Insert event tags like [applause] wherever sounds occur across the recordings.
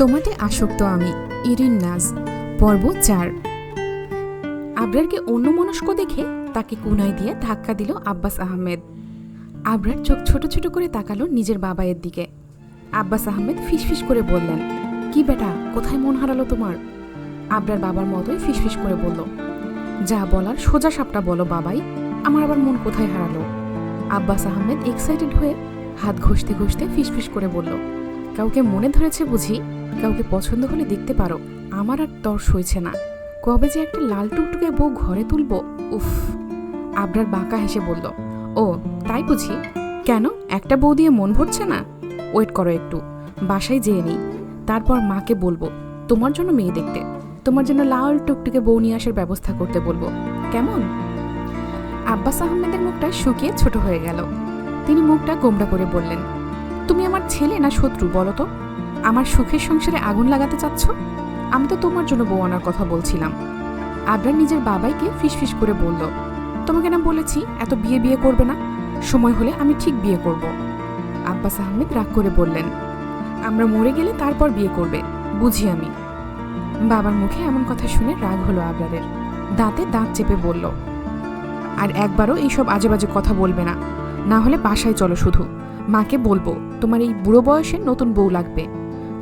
তোমাতে আসক্ত আমি, ইরিন নাজ, পর্ব চার। আবরারকে অন্যমনস্ক দেখে তাকে কুনাই দিয়ে ধাক্কা দিল আব্বাস আহমেদ। আবরার চোখ ছোট ছোট করে তাকালো নিজের বাবায়ের দিকে। আব্বাস আহমেদ ফিসফিস করে বললেন, কি বেটা, কোথায় মন হারালো তোমার? আবরার বাবার মতোই ফিসফিস করে বলল, যা বলার সোজা সাপটা বলো বাবাই, আমার আবার মন কোথায় হারালো? আব্বাস আহমেদ এক্সাইটেড হয়ে হাত ঘষতে ঘষতে ফিসফিস করে বলল, কাউকে মনে ধরেছে বুঝি? কাউকে পছন্দ হলে দেখতে পারো, আমার আর তর সইছে না। কবে যে একটা লাল টুকটুকে বউ ঘরে তুলবো, উফ। আবরার বাঁকা হেসে বলল, ও, তাই বুঝি? কেন? একটা বউ দিয়ে মন ভরছে না? ওয়েট করো একটু, বাসায় যেয়ে নিই। তারপর মাকে বলব, তোমার জন্য মেয়ে দেখতে, তোমার জন্য লাল টুকটুকে বউ নিয়ে আসার ব্যবস্থা করতে বলব। কেমন? আব্বাস আহমেদের মুখটা শুকিয়ে ছোট হয়ে গেল। তিনি মুখটা গোমড়া করে বললেন, তুমি আমার ছেলে না শত্রু, বলো তো? আমার সুখের সংসারে আগুন লাগাতে চাচ্ছ? আমি তো তোমার জন্য বউ আনার কথা বলছিলাম। আবরার নিজের বাবাইকে ফিসফিস করে বলল, তোমাকে না বলেছি, এত বিয়ে বিয়ে করবে না। সময় হলে আমি ঠিক বিয়ে করব। আব্বাস আহমেদ রাগ করে বললেন, আমরা মরে গেলে তারপর বিয়ে করবে, বুঝি আমি। বাবার মুখে এমন কথা শুনে রাগ হলো আবরারের। দাঁতে দাঁত চেপে বলল, আর একবারও এইসব আজে বাজে কথা বলবে না। না হলে বাসায় চলো শুধু। মাকে বলব, তোমার এই বুড়ো বয়সে নতুন বউ লাগবে।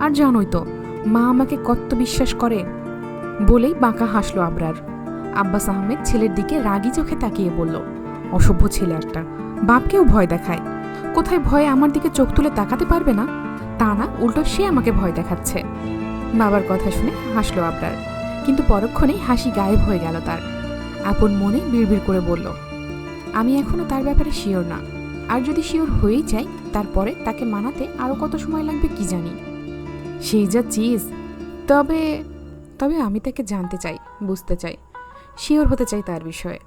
আর জানোই তো, মা আমাকে কত বিশ্বাস করে। বলেই বাঁকা হাসলো আবরার। আব্বাস আহমেদ ছেলের দিকে রাগি চোখে তাকিয়ে বলল, অসভ্য ছেলে একটা, বাপকেও ভয় দেখায়। কোথায় ভয়ে আমার দিকে চোখ তুলে তাকাতে পারবে না? তা না, উল্টো সে আমাকে ভয় দেখাচ্ছে। বাবার কথা শুনে হাসলো আবরার, কিন্তু পরক্ষণেই হাসি গায়েব হয়ে গেল তার। আপন মনে বিড়বিড় করে বলল, আমি এখনও তার ব্যাপারে শিওর না। আর যদি শিওর হয়েই যাই, তারপরে তাকে মানাতে আরও কত সময় লাগবে কি জানি? সেই যা চিজ, তবে তবে আমি তাকে জানতে চাই, বুঝতে চাই। শিওর হতে চাই তার বিষয়ে।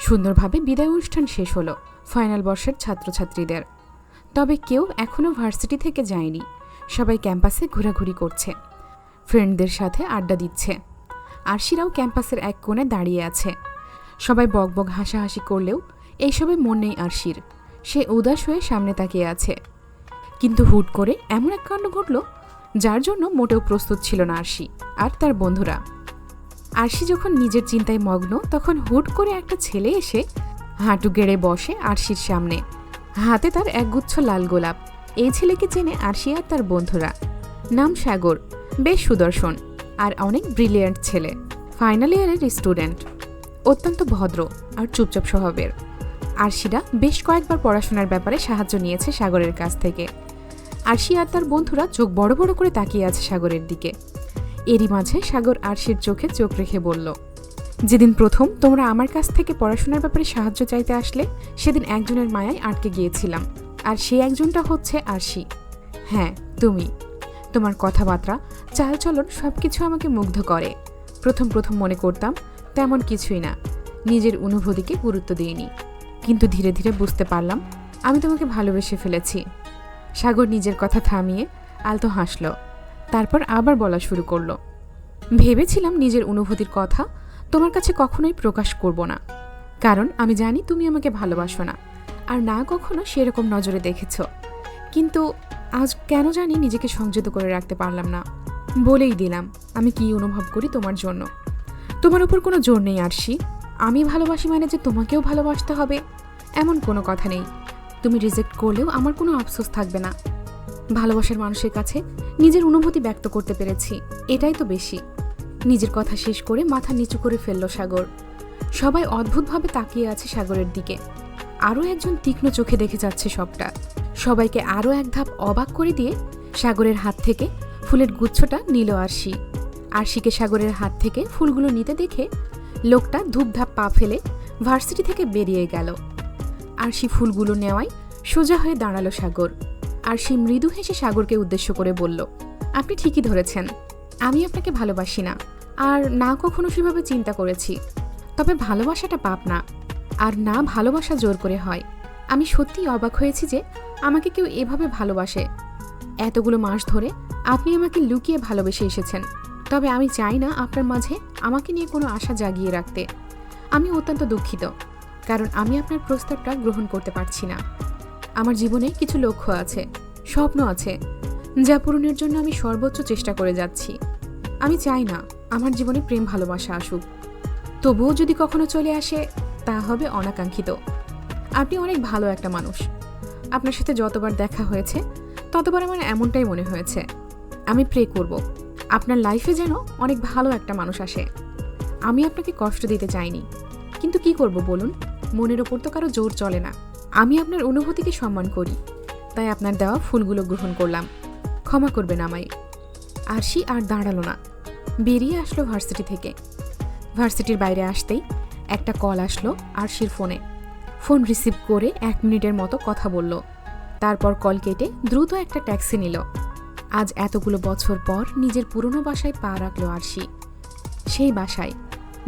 সুন্দরভাবে বিদায় অনুষ্ঠান শেষ হলো ফাইনাল বর্ষের ছাত্রছাত্রীদের। তবে কেউ এখনও ভার্সিটি থেকে যায়নি। সবাই ক্যাম্পাসে ঘোরাঘুরি করছে। ফ্রেন্ডদের সাথে আড্ডা দিচ্ছে। আরশিরাও ক্যাম্পাসের এক কোণে দাঁড়িয়ে আছে। সবাই বকবক হাসাহাসি করলেও এইসবে মন নেই আরশির। সে উদাস হয়ে সামনে তাকিয়ে আছে। কিন্তু হুট করে এমন এক কাণ্ড ঘটল যার জন্য মোটেও প্রস্তুত ছিল না আরশি আর তার বন্ধুরা। আরশি যখন নিজের চিন্তায় মগ্ন, তখন হুট করে একটা ছেলে এসে হাঁটু গেড়ে বসে আরশির সামনে। হাতে তার একগুচ্ছ লাল গোলাপ। এই ছেলেকে চেনে আরশি আর তার বন্ধুরা। নাম সাগর, বেশ সুদর্শন আর অনেক ব্রিলিয়ান্ট ছেলে। ফাইনাল ইয়ারের স্টুডেন্ট। অত্যন্ত ভদ্র আর চুপচাপ স্বভাবের। আরশিরা বেশ কয়েকবার পড়াশোনার ব্যাপারে সাহায্য নিয়েছে সাগরের কাছ থেকে। আরশি আর তার বন্ধুরা চোখ বড় বড় করে তাকিয়ে আছে সাগরের দিকে। এরই মাঝে সাগর আরশির চোখে চোখ রেখে বলল, যেদিন প্রথম তোমরা আমার কাছ থেকে পড়াশোনার ব্যাপারে সাহায্য চাইতে আসলে, সেদিন একজনের মায়ায় আটকে গিয়েছিলাম। আর সেই একজনটা হচ্ছে আরশি। হ্যাঁ তুমি। তোমার কথাবার্তা, চালচলন সব কিছু আমাকে মুগ্ধ করে। প্রথম প্রথম মনে করতাম, তেমন কিছুই না। নিজের অনুভূতিকে গুরুত্ব দিইনি। কিন্তু ধীরে ধীরে বুঝতে পারলাম, আমি তোমাকে ভালোবেসে ফেলেছি। সাগর নিজের কথা থামিয়ে আলতো হাসল। তারপর আবার বলা শুরু করল, ভেবেছিলাম নিজের অনুভূতির কথা তোমার কাছে কখনোই প্রকাশ করব না। কারণ আমি জানি তুমি আমাকে ভালোবাসো না, আর না কখনো সেরকম নজরে দেখেছ। কিন্তু আজ কেন জানি নিজেকে সংযত করে রাখতে পারলাম না। বলেই দিলাম, আমি কি অনুভব করি তোমার জন্য। তোমার উপর কোনো জোর নেই আরশি। আমি ভালোবাসি মানে যে তোমাকেও ভালোবাসতে হবে, এমন কোনো কথা নেই। তুমি রিজেক্ট করলেও আমার কোনো আফসোস থাকবে না। ভালোবাসার মানুষের কাছে নিজের অনুভূতি ব্যক্ত করতে পেরেছি, এটাই তো বেশি। নিজের কথা শেষ করে মাথা নিচু করে ফেলল সাগর। সবাই অদ্ভুতভাবে তাকিয়ে আছে সাগরের দিকে। আরও একজন তীক্ষ্ণ চোখে দেখে যাচ্ছে সবটা। সবাইকে আরও এক ধাপ অবাক করে দিয়ে সাগরের হাত থেকে ফুলের গুচ্ছটা নিল আরশি। আরশিকে সাগরের হাত থেকে ফুলগুলো নিতে দেখে লোকটা ধূপধাপ পা ফেলে ভার্সিটি থেকে বেরিয়ে গেল। আরশি ফুলগুলো নেওয়ায় সোজা হয়ে দাঁড়াল সাগর। আর আরশি মৃদু হেসে সাগরকে উদ্দেশ্য করে বলল, আপনি ঠিকই ধরেছেন। আমি আপনাকে ভালোবাসি না। আর না কখনো সেভাবে চিন্তা করেছি। তবে ভালোবাসাটা পাপ না। আর না ভালোবাসা জোর করে হয়। আমি সত্যিই অবাক হয়েছি যে আমাকে কেউ এভাবে ভালোবাসে। এতগুলো মাস ধরে আপনি আমাকে লুকিয়ে ভালোবেসে এসেছেন। তবে আমি চাই না আপনার মাঝে আমাকে নিয়ে কোনো আশা জাগিয়ে রাখতে। আমি অত্যন্ত দুঃখিত। কারণ আমি আপনার প্রস্তাবটা গ্রহণ করতে পারছি না। আমার জীবনে কিছু লক্ষ্য আছে, স্বপ্ন আছে, যা পূরণের জন্য আমি সর্বোচ্চ চেষ্টা করে যাচ্ছি। আমি চাই না আমার জীবনে প্রেম ভালোবাসা আসুক। তবুও যদি কখনো চলে আসে, তা হবে অনাকাঙ্ক্ষিত। আপনি অনেক ভালো একটা মানুষ। আপনার সাথে যতবার দেখা হয়েছে, ততবার আমার এমনটাই মনে হয়েছে। আমি প্রে করব, আপনার লাইফে যেন অনেক ভালো একটা মানুষ আসে। আমি আপনাকে কষ্ট দিতে চাইনি। কিন্তু কি করব বলুন? মনের ওপর তো কারও জোর চলে না। আমি আপনার অনুভূতিকে সম্মান করি। তাই আপনার দেওয়া ফুলগুলো গ্রহণ করলাম। ক্ষমা করবেন আমায়। আরশি আর দাঁড়াল না। বেরিয়ে আসলো ভার্সিটি থেকে। ভার্সিটির বাইরে আসতেই একটা কল আসলো আরশির ফোনে। ফোন রিসিভ করে এক মিনিটের মতো কথা বলল। তারপর কল কেটে দ্রুত একটা ট্যাক্সি নিল। আজ এতগুলো বছর পর নিজের পুরনো বাসায় পা রাখল আরশি। সেই বাসায়,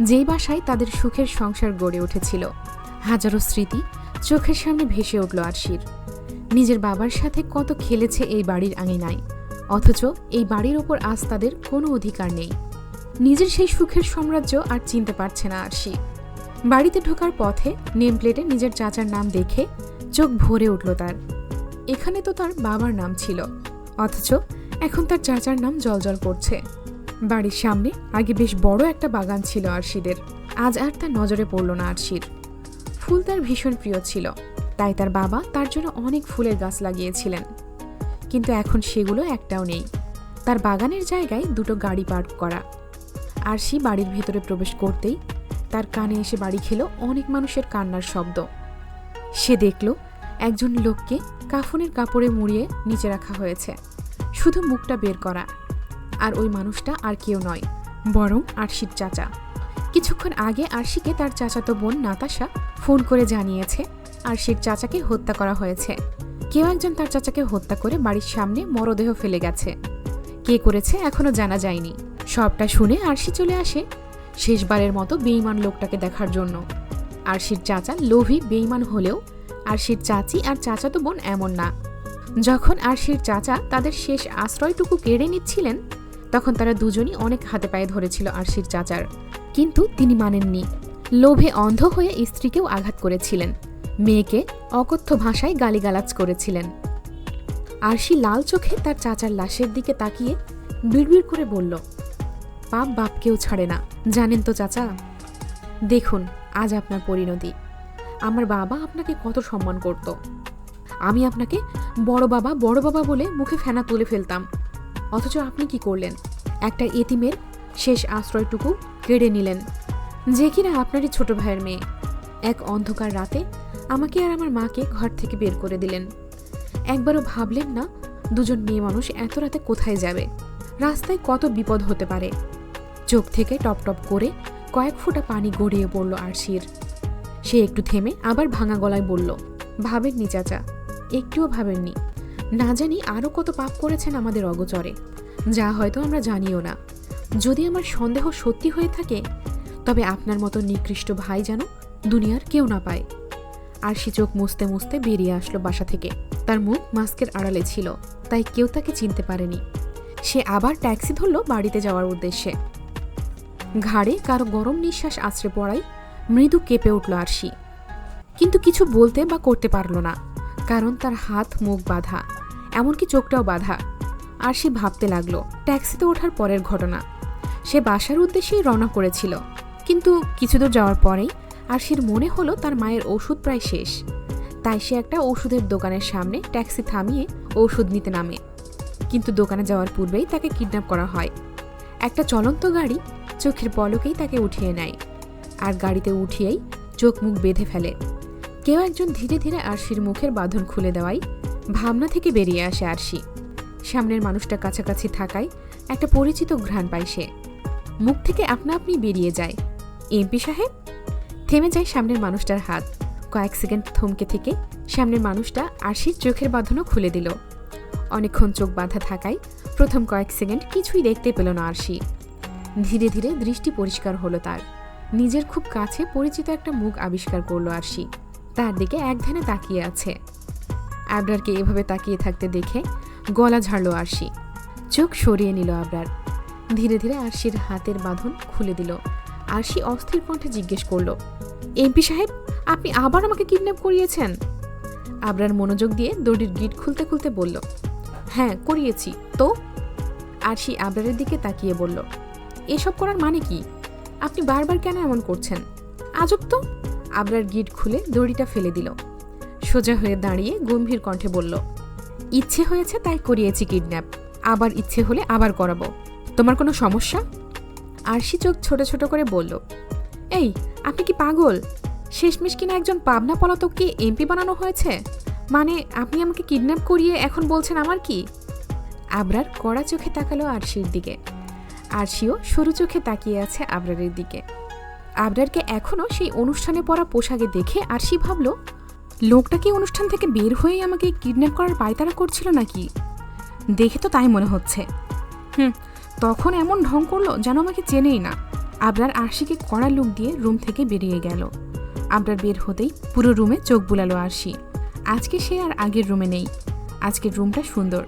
যেই বাসায় তাদের সুখের সংসার গড়ে উঠেছিল। হাজারো স্মৃতি চোখের সামনে ভেসে উঠল আরশির। নিজের বাবার সাথে কত খেলেছে এই বাড়ির আঙিনায়, অথচ এই বাড়ির ওপর আজ তাদের কোনো অধিকার নেই। নিজের সেই সুখের সাম্রাজ্য আর চিনতে পারছে না আরশি। বাড়িতে ঢোকার পথে নেম প্লেটে নিজের চাচার নাম দেখে চোখ ভরে উঠল তার। এখানে তো তার বাবার নাম ছিল, অথচ এখন তার চাচার নাম জলজল করছে। বাড়ির সামনে আগে বেশ বড় একটা বাগান ছিল আরশিদের, আজ আর তার নজরে পড়ল না আরশির। ফুল তার ভীষণ প্রিয় ছিল। তাই তার বাবা তার জন্য অনেক ফুলের গাছ লাগিয়েছিলেন। কিন্তু এখন সেগুলো একটাও নেই। তার বাগানের জায়গায় দুটো গাড়ি পার্ক করা। আরশি বাড়ির ভেতরে প্রবেশ করতেই তার কানে এসে বাড়ি খেলো অনেক মানুষের কান্নার শব্দ। সে দেখল একজন লোককে কাফনের কাপড়ে মুড়িয়ে নিচে রাখা হয়েছে। শুধু মুখটা বের করা। আর ওই মানুষটা আর কেউ নয়, বরং আরশির চাচা। কিছুক্ষণ আগে আরশিকে তার চাচাতো বোন নাতাশা ফোন করে জানিয়েছে, আরশির চাচাকে হত্যা করা হয়েছে। কেউ একজন তার চাচাকে হত্যা করে বাড়ির সামনে মরদেহ ফেলে গেছে। কে করেছে এখনও জানা যায়নি। সবটা শুনে আরশি চলে আসে শেষবারের মতো বেইমান লোকটাকে দেখার জন্য। আরশির চাচা লোভী বেইমান হলেও আরশির চাচি আর চাচাতো বোন এমন না। যখন আরশির চাচা তাদের শেষ আশ্রয়টুকু কেড়ে নিচ্ছিলেন, তখন তারা দুজনই অনেক হাতে পায়ে ধরেছিল আরশির চাচার। কিন্তু তিনি মানেননি। লোভে অন্ধ হয়ে স্ত্রীকেও আঘাত করেছিলেন। মেয়েকে অকথ্য ভাষায় গালিগালাজ করেছিলেন। আরশি লাল চোখে তার চাচার লাশের দিকে তাকিয়ে বিড়বিড় করে বলল, পাপ বাপকেও ছাড়ে না। জানেন তো চাচা? দেখুন, আজ আপনার পরিণতি। আমার বাবা আপনাকে কত সম্মান করত। আমি আপনাকে বড় বাবা বড় বাবা বলে মুখে ফেনা তুলে ফেলতাম। অথচ আপনি কি করলেন? একটা এতিমের শেষ আশ্রয়টুকু কেড়ে নিলেন। যে কিনা আপনারই ছোট ভাইয়ের মেয়ে। এক অন্ধকার রাতে আমাকে আর আমার মাকে ঘর থেকে বের করে দিলেন। একবারও ভাবলেন না দুজন মেয়ে মানুষ এত রাতে কোথায় যাবে? রাস্তায় কত বিপদ হতে পারে? চোখ থেকে টপ টপ করে কয়েক ফোঁটা পানি গড়িয়ে পড়ল আরশির। সে একটু থেমে আবার ভাঙা গলায় বলল, ভাবেননি চাচা, একটুও ভাবেননি। না জানি আরও কত পাপ করেছেন আমাদের অগচরে। যা হয়তো আমরা জানিও না। যদি আমার সন্দেহ সত্যি হয়ে থাকে, তবে আপনার মতো নিকৃষ্ট ভাই যেন দুনিয়ার কেউ না পায়। আর সে চোখ মুছতে মুছতে বেরিয়ে আসলো বাসা থেকে। তার মুখ মাস্কের আড়ালে ছিল, তাই কেউ তাকে চিনতে পারেনি। সে আবার ট্যাক্সি ধরল বাড়িতে যাওয়ার উদ্দেশ্যে। ঘাড়ে কারও গরম নিঃশ্বাস আছড়ে পড়াই মৃদু কেঁপে উঠল আরশি। কিন্তু কিছু বলতে বা করতে পারল না, কারণ তার হাত, মুখ বাঁধা, এমনকি চোখটাও বাঁধা। আর সে ভাবতে লাগল, ট্যাক্সিতে ওঠার পরের ঘটনা। সে বাসার উদ্দেশ্যেই রওনা করেছিল। কিন্তু কিছু দূর যাওয়ার পরেই আরশির মনে হলো তার মায়ের ওষুধ প্রায় শেষ। তাই সে একটা ওষুধের দোকানের সামনে ট্যাক্সি থামিয়ে ওষুধ নিতে নামে। কিন্তু দোকানে যাওয়ার পূর্বেই তাকে কিডন্যাপ করা হয়। একটা চলন্ত গাড়ি চোখের পলকেই তাকে উঠিয়ে নেয়। আর গাড়িতে উঠিয়েই চোখ মুখ বেঁধে ফেলে। কেউ একজন ধীরে ধীরে আরশির মুখের বাঁধন খুলে দেওয়াই ভাবনা থেকে বেরিয়ে আসে আরশি। সামনের মানুষটা কাছাকাছি থাকায় একটা পরিচিত ঘ্রাণ পায় সে। মুখ থেকে আপনা আপনি বেরিয়ে যায়। এমপি সাহেব? থেমে যায় সামনের মানুষটার হাত। কয়েক সেকেন্ড থমকে থেকে সামনের মানুষটা আরশির চোখের বাঁধনও খুলে দিল। অনেকক্ষণ চোখ বাঁধা থাকায় প্রথম কয়েক সেকেন্ড কিছুই দেখতে পেল না আরশি। ধীরে ধীরে দৃষ্টি পরিষ্কার হলো তার। নিজের খুব কাছে পরিচিত একটা মুখ আবিষ্কার করল আরশি। তার দিকে এক ধ্যানে তাকিয়ে আছে। আবরারকে এভাবে তাকিয়ে থাকতে দেখে গলা ঝাড়লো আরশি। চোখ সরিয়ে নিল আবরার। ধীরে ধীরে আরশির হাতের বাঁধন খুলে দিল। আরশি অস্থির কণ্ঠে জিজ্ঞেস করল, এমপি সাহেব, আপনি আবার আমাকে কিডন্যাপ করিয়েছেন? আবরার মনোযোগ দিয়ে দড়ির গিট খুলতে খুলতে বলল হ্যাঁ করিয়েছি। তো? আরশি আবরারের দিকে তাকিয়ে বলল, এসব করার মানে কি? আপনি বারবার কেন এমন করছেন? আজব তো? আবরার গিট খুলে দড়িটা ফেলে দিল। সোজা হয়ে দাঁড়িয়ে গম্ভীর কণ্ঠে বলল, ইচ্ছে হয়েছে তাই করিয়েছি কিডন্যাপ। আবার ইচ্ছে হলে আবার করাবো। তোমার কোনো সমস্যা? আরশি চোখ ছোট ছোট করে বলল, এই, আপনি কি পাগল? শেষমেশ কিনা একজন পাবনা পলাতককে এমপি বানানো হয়েছে? মানে আপনি আমাকে কিডন্যাপ করিয়ে এখন বলছেন আমার কি? আবরার কড়া চোখে তাকালো আরশির দিকে। আরশিও সরু চোখে তাকিয়ে আছে আবরারের দিকে। আবরারকে এখনও সেই অনুষ্ঠানে পরা পোশাকে দেখে আরশি ভাবল, লোকটা কি অনুষ্ঠান থেকে বের হয়েই আমাকে কিডন্যাপ করার পায়তারা করছিল নাকি? দেখে তো তাই মনে হচ্ছে। হুম তখন এমন ঢং করল যেন আমাকে চেনেই না। আবরার আরশিকে কড়া লুক দিয়ে রুম থেকে বেরিয়ে গেল। আবরার বের হতেই পুরো রুমে চোখ বুলালো আরশি। আজকে সে আর আগের রুমে নেই। আজকের রুমটা সুন্দর।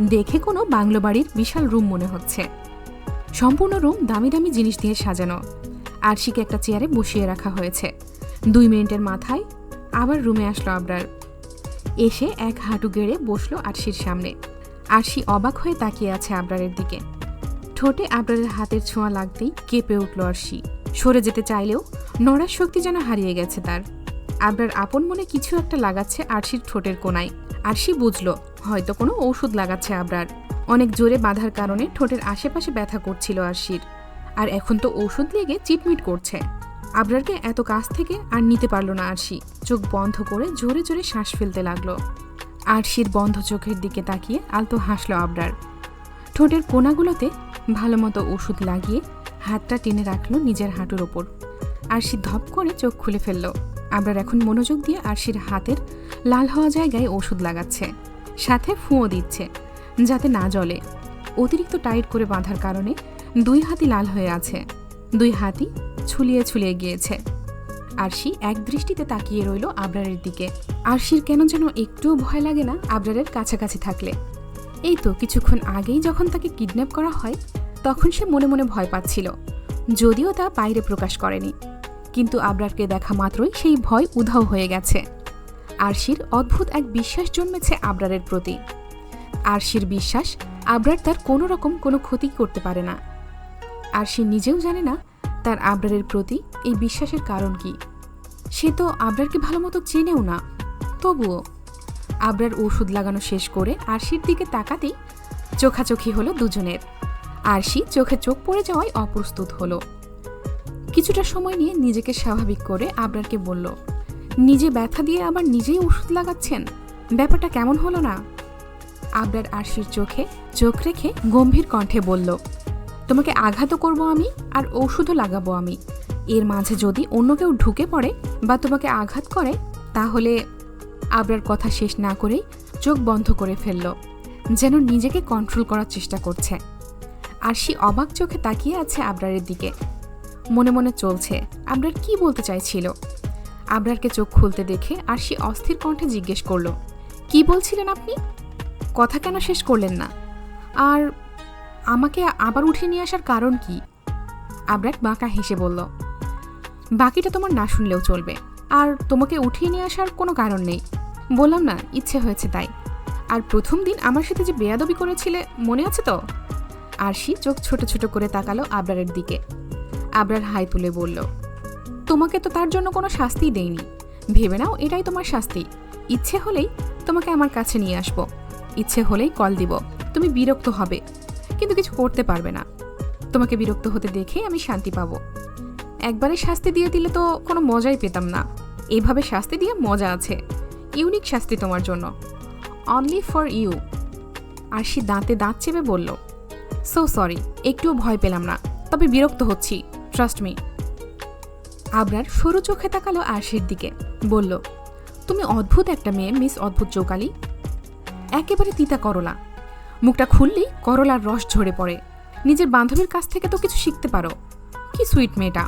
দেখে কোনো বাংলো বাড়ির বিশাল রুম মনে হচ্ছে। সম্পূর্ণ রুম দামি দামি জিনিস দিয়ে সাজানো। আরশিকে একটা চেয়ারে বসিয়ে রাখা হয়েছে। দুই মিনিটের মাথায় আবার রুমে আসলো আবরার। এসে এক হাঁটু গেড়ে বসল আরশির সামনে। আরশি অবাক হয়ে তাকিয়ে আছে আবরারের দিকে। ঠোঁটে আবরারের হাতের ছোঁয়া লাগতেই কেঁপে উঠল আরশি। সরে যেতে চাইলেও নড়ার শক্তি যেন হারিয়ে গেছে তার। আবরার আপন মনে কিছু একটা লাগাচ্ছে আরশির ঠোঁটের কোনায়। আরশি বুঝলো, হয়তো কোনো ঔষধ লাগাচ্ছে আবরার। অনেক জোরে বাঁধার কারণে ঠোঁটের আশেপাশে ব্যথা করছিল আরশির। আর এখন তো ওষুধ লেগে চিটমিট করছে। আবরারকে এত কাছ থেকে আর নিতে পারল না আরশি। চোখ বন্ধ করে জোরে জোরে শ্বাস ফেলতে লাগল। আরশির বন্ধ চোখের দিকে তাকিয়ে আলতো হাসলো আবরার। ঠোঁটের কোনাগুলোতে ভালো মতো ওষুধ লাগিয়ে হাতটা টেনে রাখল নিজের হাঁটুর ওপর। আরশি ধপ করে চোখ খুলে ফেলল। আবরার এখন মনোযোগ দিয়ে আরশির হাতের লাল হওয়া জায়গায় ওষুধ লাগাচ্ছে। সাথে ফুঁয়ো দিচ্ছে, যাতে না জলে অতিরিক্ত টাইট করে বাঁধার কারণে দুই হাতি লাল হয়ে আছে। দুই হাতি ছুলিয়ে ছুলিয়ে গিয়েছে। আরশি এক দৃষ্টিতে তাকিয়ে রইল আবরারের দিকে। আরশির কেন যেন একটুও ভয় লাগে না আবরারের কাছাকাছি থাকলে। এই তো কিছুক্ষণ আগেই যখন তাকে কিডন্যাপ করা হয়, তখন সে মনে মনে ভয় পাচ্ছিল। যদিও তা বাইরে প্রকাশ করেনি। কিন্তু আবরারকে দেখা মাত্রই সেই ভয় উধাও হয়ে গেছে। আরশির অদ্ভুত এক বিশ্বাস জন্মেছে আবরারের প্রতি। আরশির বিশ্বাস আবরার তার কোনো রকম কোনো ক্ষতি করতে পারে না। আরশি নিজেও জানে না তার আবরারের প্রতি এই বিশ্বাসের কারণ কি। সে তো আবরারকে ভালো মতো চেনেও না। তবুও আবরার ওষুধ লাগানো শেষ করে আরশির দিকে তাকাতেই চোখাচোখি হলো দুজনের। আরশি চোখে চোখ পড়ে যাওয়ায় অপ্রস্তুত হলো। কিছুটা সময় নিয়ে নিজেকে স্বাভাবিক করে আবরারকে বলল, নিজে ব্যথা দিয়ে আবার নিজেই ওষুধ লাগাচ্ছেন? ব্যাপারটা কেমন হলো না? আবরার আরশির চোখে চোখ রেখে গম্ভীর কণ্ঠে বলল, তোমাকে আঘাতও করব আমি আর ঔষধও লাগাবো আমি। এর মাঝে যদি অন্য কেউ ঢুকে পড়ে বা তোমাকে আঘাত করে, তাহলে আবরার কথা শেষ না করেই চোখ বন্ধ করে ফেলল, যেন নিজেকে কন্ট্রোল করার চেষ্টা করছে। আর সে অবাক চোখে তাকিয়ে আছে আবরারের দিকে। মনে মনে চলছে, আবরার কি বলতে চাইছিল? আবরারকে চোখ খুলতে দেখে আর সে অস্থির কণ্ঠে জিজ্ঞেস করল, কি বলছিলেন আপনি? কথা কেন শেষ করলেন না? আর আমাকে আবার উঠিয়ে নিয়ে আসার কারণ কি? আবরার বাঁকা হেসে বলল, বাকিটা তোমার না শুনলেও চলবে। আর তোমাকে উঠিয়ে নিয়ে আসার কোনো কারণ নেই। বললাম না, ইচ্ছে হয়েছে তাই। আর প্রথম দিন আমার সাথে যে বেয়াদবি করেছিলে, মনে আছে তো? আরশি চোখ ছোট ছোট করে তাকালো আবরারের দিকে। আবরার হাই তুলে বলল, তোমাকে তো তার জন্য কোনো শাস্তিই দেইনি। ভেবে নাও, এটাই তোমার শাস্তি। ইচ্ছে হলেই তোমাকে আমার কাছে নিয়ে আসব। ইচ্ছে হলেই কল দিব। তুমি বিরক্ত হবে, কিন্তু কিছু করতে পারবে না। তোমাকে বিরক্ত হতে দেখে আমি শান্তি পাবো। একবারে শাস্তি দিয়ে দিলে তো কোনো মজাই পেতাম না। এইভাবে শাস্তি দিয়ে মজা আছে। ইউনিক শাস্তি তোমার জন্য। অনলি ফর ইউ আরশি দাঁতে দাঁত চেপে বলল সো সরি একটুও ভয় পেলাম না, তবে বিরক্ত হচ্ছি ট্রাস্ট মি আবরার সরু চোখে তাকালো আরশির দিকে, বলল, তুমি অদ্ভুত একটা মেয়ে মিস অদ্ভুত চৌকালি। একেবারে তিতা করলা। মুখটা খুললেই করলার রস ঝরে পড়ে। নিজের বান্ধবীর কাছ থেকে তো কিছু শিখতে পারো। কি সুইট মেয়েটা।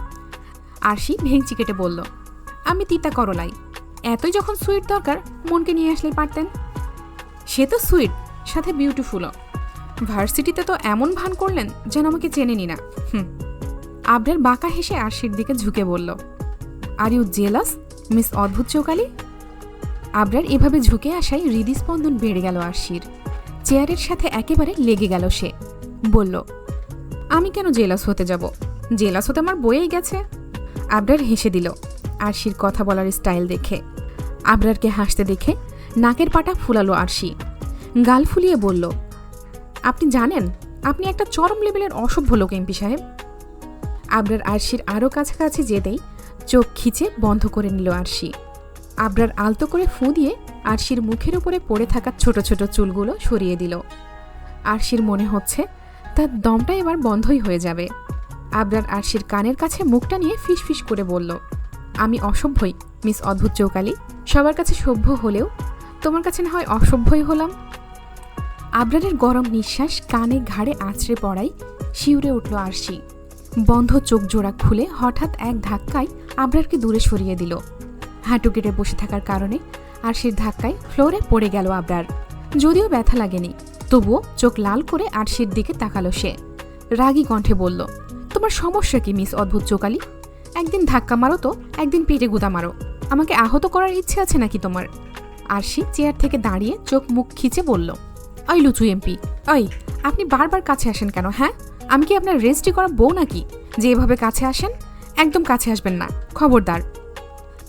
আরশি ভেঙচি কেটে বলল, আমি তিতা করলাই। এতই যখন সুইট দরকার, মনকে নিয়ে আসলেই পারতেন। সে তো সুইট সাথে বিউটিফুলও ভার্সিটিতে তো এমন ভান করলেন যেন আমাকে চেনেনি না। হুম। আবরার বাঁকা হেসে আরশির দিকে ঝুঁকে বলল আর ইউ জেলাস মিস অদ্ভুত চৌকালি? আবরার এভাবে ঝুঁকে আসায় হৃদস্পন্দন বেড়ে গেল আরশির। চেয়ারের সাথে একেবারে লেগে গেল সে। বলল, আমি কেন জেলাস হতে যাব? জেলাস হতে আমার বয়েই গেছে। আবরার হেসে দিল আরশির কথা বলার স্টাইল দেখে। আবরারকে হাসতে দেখে নাকের পাটা ফুলালো আরশি। গাল ফুলিয়ে বলল, আপনি জানেন, আপনি একটা চরম লেভেলের অসভ্য লোক এমপি সাহেব। আবরার আরশির আরও কাছাকাছি যেতেই চোখ খিচে বন্ধ করে নিল আরশি। আবরার আলতো করে ফু দিয়ে আরশির মুখের উপরে পড়ে থাকা ছোট ছোট চুলগুলো সরিয়ে দিল। আরশির মনে হচ্ছে তার দমটা এবার বন্ধই হয়ে যাবে। আবরার আরশির কানের কাছে মুখটা নিয়ে ফিসফিস করে বলল আমি অসভ্যই, মিস অদ্ভুত চৌকালি। সবার কাছে সভ্য হলেও তোমার কাছে না হয় অসভ্যই হলাম? আবরারের গরম নিঃশ্বাস কানে ঘাড়ে আছড়ে পড়াই, শিউরে উঠল আরশি। বন্ধ চোখ জোড়া খুলে হঠাৎ এক ধাক্কায় আবরারকে দূরে সরিয়ে দিল। হাঁটু কেটে বসে থাকার কারণে আরশির ধাক্কায় ফ্লোরে পড়ে গেল আবরার। যদিও ব্যথা লাগেনি, তবুও চোখ লাল করে আরশির দিকে তাকালো সে। রাগী কণ্ঠে বলল, তোমার সমস্যা কি, মিস অদ্ভুত চোকালি? একদিন ধাক্কা মারো তো, একদিন পেটে গুদা মারো। আমাকে আহত করার ইচ্ছে আছে নাকি তোমার? আরশি চেয়ার থেকে দাঁড়িয়ে চোখ মুখ খিচে বলল, ওই লুচু এমপি, ওই, আপনি বারবার কাছে আসেন কেন হ্যাঁ? আমি কি আপনার রেজিস্ট্রি করা বউ নাকি? যে এভাবে কাছে আসেন, একদম কাছে আসবেন না, খবরদার।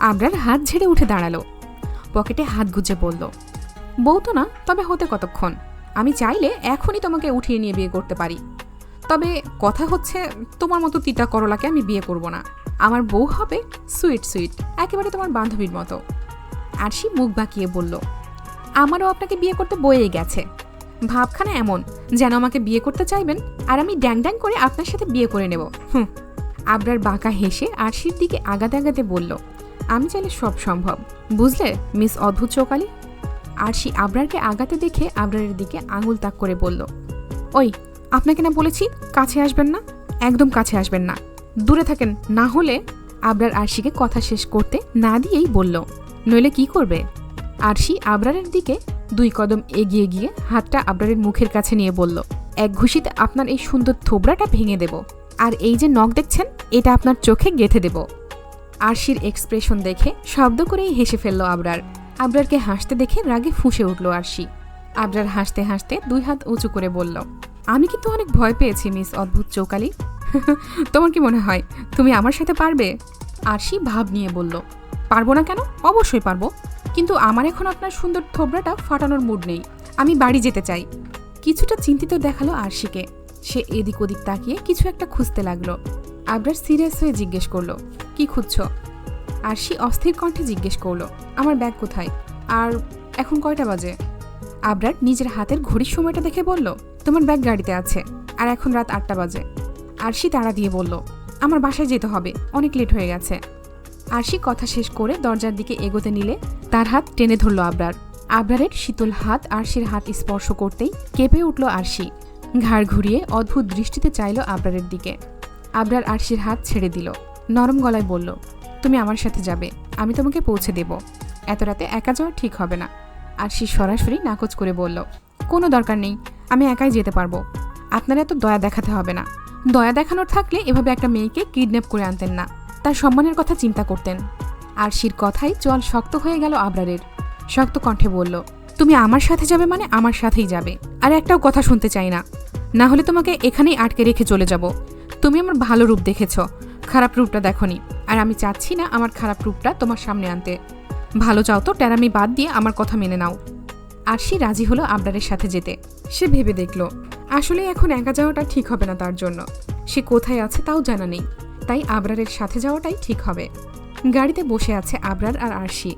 আবরার হাত ঝেড়ে উঠে দাঁড়াল, পকেটে হাত গুজে বলল, বউ তো না, তবে হতে কতক্ষণ? আমি চাইলে এখনই তোমাকে উঠিয়ে নিয়ে বিয়ে করতে পারি। তবে কথা হচ্ছে, তোমার মতো তিতা করলাকে আমি বিয়ে করব না। আমার বউ হবে সুইট সুইট, একেবারে তোমার বান্ধবীর মতো। আর সে মুখ বাঁকিয়ে বলল, আমারও আপনাকে বিয়ে করতে বয়েই গেছে। ভাবখানা এমন, যেন আমাকে বিয়ে করতে চাইবেন আর আমি ড্যাং ড্যাং করে আপনার সাথে বিয়ে করে নেব। হুম। আবরার বাঁকা হেসে আরশির দিকে আগাতে আগাতে বলল, আমি চাইলে সব সম্ভব। বুঝলে, মিস অদ্ভুত চৌকালি? আরশি আবরারকে আগাতে দেখে আবরারের দিকে আঙুল তাক করে বলল, ওই, আপনাকে না বলেছি কাছে আসবেন না? একদম কাছে আসবেন না। দূরে থাকেন। না হলে আবরার আরশিকে কথা শেষ করতে না দিয়েই বলল, নইলে কি করবে? আরশি আবরারের দিকে দুই কদম এগিয়ে গিয়ে হাতটা আবরারের মুখের কাছে নিয়ে বলল, এক ঘুষিতে আপনার এই সুন্দর থোবড়াটা ভেঙে দেব। আর এই যে নখ দেখছেন, এটা আপনার চোখে গেথে দেব। আরশির এক্সপ্রেশন দেখে শব্দ করেই হেসে ফেলল আবরার। আবরারকে হাসতে দেখে রাগে ফুঁসে উঠল আরশি। আবরার হাসতে হাসতে দুই হাত উঁচু করে বলল, আমি কিন্তু অনেক ভয় পেয়েছি, মিস অদ্ভুত চৌকালি। [laughs] তোমার কি মনে হয়, তুমি আমার সাথে পারবে? আরশি ভাব নিয়ে বলল, পারব না কেন? অবশ্যই পারব। কিন্তু আমার এখন আপনার সুন্দর থোবড়াটা ফাটানোর মুড নেই। আমি বাড়ি যেতে চাই। কিছুটা চিন্তিত দেখাল আরশিকে। সে এদিক ওদিক তাকিয়ে কিছু একটা খুঁজতে লাগল। আবরার সিরিয়াস হয়ে জিজ্ঞেস করল, কি খুঁজছ? আরশি অস্থির কণ্ঠে জিজ্ঞেস করল, আমার ব্যাগ কোথায়? আর এখন কয়টা বাজে? আবরার নিজের হাতের ঘড়ির সময়টা দেখে বলল, তোমার ব্যাগ গাড়িতে আছে। আর এখন রাত আটটা বাজে। আরশি তাড়া দিয়ে বলল, আমার বাসায় যেতে হবে, অনেক লেট হয়ে গেছে। আরশি কথা শেষ করে দরজার দিকে এগোতে নিলে তার হাত টেনে ধরল আবরার। আবরারের শীতল হাত আরশির হাত স্পর্শ করতেই কেঁপে উঠল আরশি। ঘাড় ঘুরিয়ে অদ্ভুত দৃষ্টিতে চাইল আবরারের দিকে। আবরার আরশির হাত ছেড়ে দিল। নরম গলায় বলল, তুমি আমার সাথে যাবে, আমি তোমাকে পৌঁছে দেব। এত রাতে একা যাওয়া ঠিক হবে না। আরশি সরাসরি নাকচ করে বলল, কোনো দরকার নেই, আমি একাই যেতে পারব। আপনারা এত দয়া দেখাতে হবে না। দয়া দেখানোর থাকলে এভাবে একটা মেয়েকে কিডন্যাপ করে আনতেন না। তার সম্মানের কথা চিন্তা করতেন। আরশির কথাই জল শক্ত হয়ে গেল আবরারের। শক্ত কণ্ঠে বলল, তুমি আমার সাথে যাবে মানে আমার সাথেই যাবে। আর একটাও কথা শুনতে চাই না। না হলে তোমাকে এখানেই আটকে রেখে চলে যাব। তুমি আমার ভালো রূপ দেখেছ। খারাপ রূপটা দেখনি। আর আমি চাচ্ছি না আমার খারাপ রূপটা তোমার সামনে আনতে। ভালো চাও তো টেরামি বাদ দিয়ে আমার কথা মেনে নাও। আরশি রাজি হলো আবরারের সাথে যেতে। সে ভেবে দেখল আসলে এখন একা যাওয়াটা ঠিক হবে না তার জন্য। সে কোথায় আছে তাও জানা নেই। তাই আবরারের সাথে যাওয়াটাই ঠিক হবে। গাড়িতে বসে আছে আবরার আর আরশি।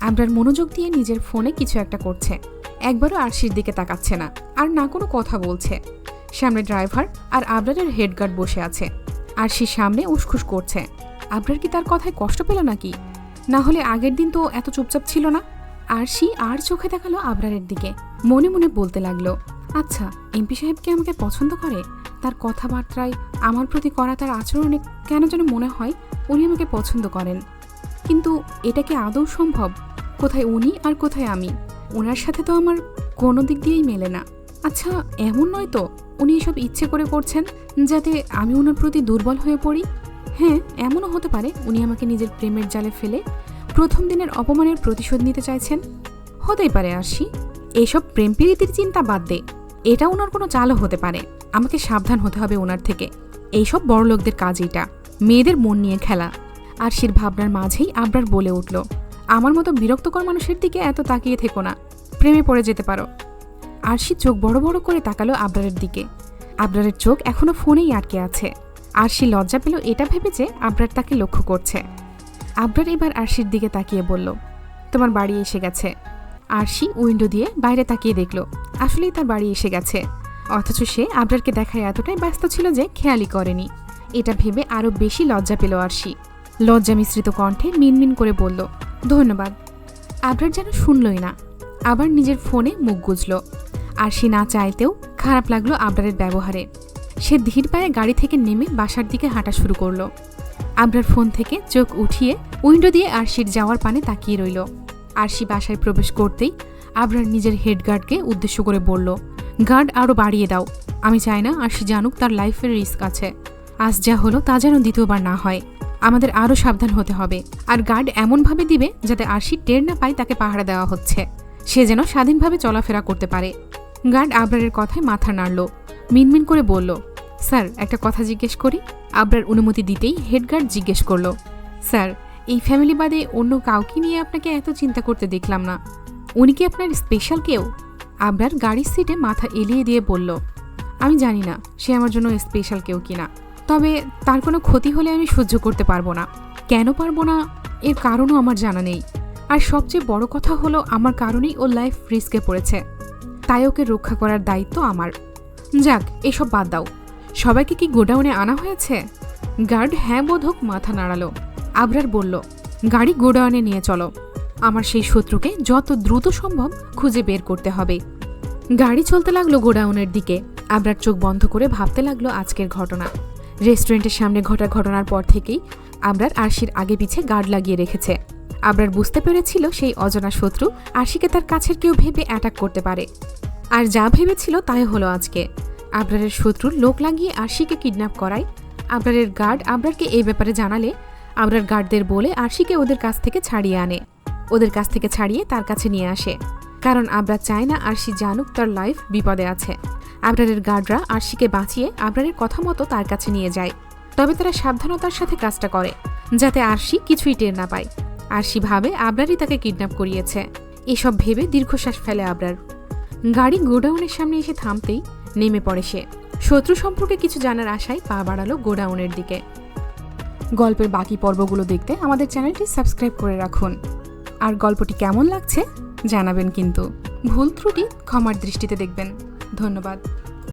আবরার মনোযোগ দিয়ে নিজের ফোনে কিছু একটা করছে। একবারও আরশির দিকে তাকাচ্ছে না, আর না কোনো কথা বলছে। সামনে ড্রাইভার আর আবরারের হেডগার্ড বসে আছে। আর সে সামনে উসখুস করছে। আবরার কি তার কথায় কষ্ট পেল নাকি? না হলে আগের দিন তো এত চুপচাপ ছিল না? আরশি আর চোখে দেখাল আবরারের দিকে। মনে মনে বলতে লাগল আচ্ছা এমপি সাহেব কি আমাকে পছন্দ করে? তার কথাবার্তায় আমার প্রতি করা তার আচরণে কেন যেন মনে হয় উনি আমাকে পছন্দ করেন। কিন্তু এটা কি আদৌ সম্ভব? কোথায় উনি আর কোথায় আমি? ওনার সাথে তো আমার কোনো দিক দিয়েই মেলে না। আচ্ছা এমন নয় তো? উনি এসব ইচ্ছে করে করছেন যাতে আমি ওনার প্রতি দুর্বল হয়ে পড়ি? হ্যাঁ এমনও হতে পারে উনি আমাকে নিজের প্রেমের জালে ফেলে প্রথম দিনের অপমানের প্রতিশোধ নিতে চাইছেন। হতেই পারে আরশি। এসব প্রেম প্রীতির চিন্তা বাদ দে। এটা ওনার কোনো চালও হতে পারে। আমাকে সাবধান হতে হবে ওনার থেকে। এইসব বড় লোকদের কাজ এটা মেয়েদের মন নিয়ে খেলা। আর আরশির ভাবনার মাঝেই আবরার বলে উঠল, আমার মতো বিরক্তকর মানুষের দিকে এত তাকিয়ে থেকো না। প্রেমে পড়ে যেতে পারো। আরশি চোখ বড় বড় করে তাকালো আবরারের দিকে। আবরারের চোখ এখনও ফোনেই আটকে আছে। আরশি লজ্জা পেল এটা ভেবে যে আবরার তাকে লক্ষ্য করছে। আবরার এবার আরশির দিকে তাকিয়ে বলল, তোমার বাড়ি এসে গেছে। আরশি উইন্ডো দিয়ে বাইরে তাকিয়ে দেখল। আসলেই তার বাড়ি এসে গেছে। অথচ সে আবরারকে দেখায় এতটাই ব্যস্ত ছিল যে খেয়ালই করেনি। এটা ভেবে আরও বেশি লজ্জা পেল আরশি। লজ্জা মিশ্রিত কণ্ঠে মিনমিন করে বলল, ধন্যবাদ। আবরার যেন শুনলই না। আবার নিজের ফোনে মুখ গুজল। আরশি না চাইতেও খারাপ লাগল আবরারের ব্যবহারে। সে ধীর পায়ে গাড়ি থেকে নেমে বাসার দিকে হাঁটা শুরু করল। আবরার ফোন থেকে চোখ উঠিয়ে উইন্ডো দিয়ে আরশির যাওয়ার পানে তাকিয়ে রইল। আরশি বাসায় প্রবেশ করতেই আবরার নিজের হেড গার্ডকে উদ্দেশ্য করে বলল গার্ড আরও বাড়িয়ে দাও। আমি চাই না আরশি জানুক তার লাইফের রিস্ক আছে। আজ যা হলো তা যেন দ্বিতীয়বার না হয়। আমাদের আরও সাবধান হতে হবে। আর গার্ড এমনভাবে দিবে যাতে আরশি টের না পায় তাকে পাহারা দেওয়া হচ্ছে। সে যেন স্বাধীনভাবে চলাফেরা করতে পারে। গার্ড আবরারের কথায় মাথা নাড়ল। মিনমিন করে বলল স্যার একটা কথা জিজ্ঞেস করি? আবরার অনুমতি দিতেই হেডগার্ড জিজ্ঞেস করল স্যার এই ফ্যামিলি বাদে অন্য কাউকে নিয়ে আপনাকে এত চিন্তা করতে দেখলাম না। উনি কি আপনার স্পেশাল কেউ? আবরার গাড়ির সিটে মাথা এলিয়ে দিয়ে বলল, আমি জানি না সে আমার জন্য স্পেশাল কেউ কিনা। তবে তার কোনো ক্ষতি হলে আমি সহ্য করতে পারব না। কেন পারব না? এর কারণও আমার জানা নেই। আর সবচেয়ে বড় কথা হলো আমার কারণেই ও লাইফ রিস্কে পড়েছে। তাই ওকে রক্ষা করার দায়িত্ব আমার। যাক, এসব বাদ দাও। সবাইকে কি গোডাউনে আনা হয়েছে? গার্ড হ্যাঁ বোধক মাথা নাড়ালো। আবরার বলল, গাড়ি গোডাউনে নিয়ে চলো। আমার সেই শত্রুকে যত দ্রুত সম্ভব খুঁজে বের করতে হবে। গাড়ি চলতে লাগল গোডাউনের দিকে। আবরার চোখ বন্ধ করে ভাবতে লাগল আজকের ঘটনা। রেস্টুরেন্টের সামনে ঘটা ঘটনার পর থেকেই আবরার আরশির আগে পিছে গার্ড লাগিয়ে রেখেছে। আবরার বুঝতে পেরেছিল সেই অজানা শত্রু আরশিকে তার কাছের কেউ ভেবে অ্যাটাক করতে পারে। আর যা ভেবেছিল তাই হলো আজকে। আবরারের শত্রুর লোক লাগিয়ে আরশিকে কিডন্যাপ করায়। আবরারের গার্ড আবরারকে এই ব্যাপারে জানালে আবরার গার্ডদের বলে আরশিকে ওদের কাছ থেকে ছাড়িয়ে আনে। ওদের কাছ থেকে ছাড়িয়ে তার কাছে নিয়ে আসে। কারণ আবরার চায় না আরশি জানুক তার লাইফ বিপদে আছে। আবরারের গার্ডরা আরশিকে বাঁচিয়ে আবরারের কথা মতো তার কাছে নিয়ে যায়। তবে তারা সাবধানতার সাথে কাজটা করে, যাতে আরশি কিছুই টের না পায়। আরশি ভাবে আবরারই তাকে কিডন্যাপ করিয়েছে। এসব ভেবে দীর্ঘশ্বাস ফেলে আবরার গাড়ি গোডাউনের সামনে এসে থামতেই নেমে পড়ে সে। শত্রু সম্পর্কে কিছু জানার আশায় পা বাড়ালো গোডাউনের দিকে। গল্পের বাকি পর্বগুলো দেখতে আমাদের চ্যানেলটি সাবস্ক্রাইব করে রাখুন। আর গল্পটি কেমন লাগছে জানাবেন কিন্তু। ভুল ত্রুটি ক্ষমার দৃষ্টিতে দেখবেন। ধন্যবাদ।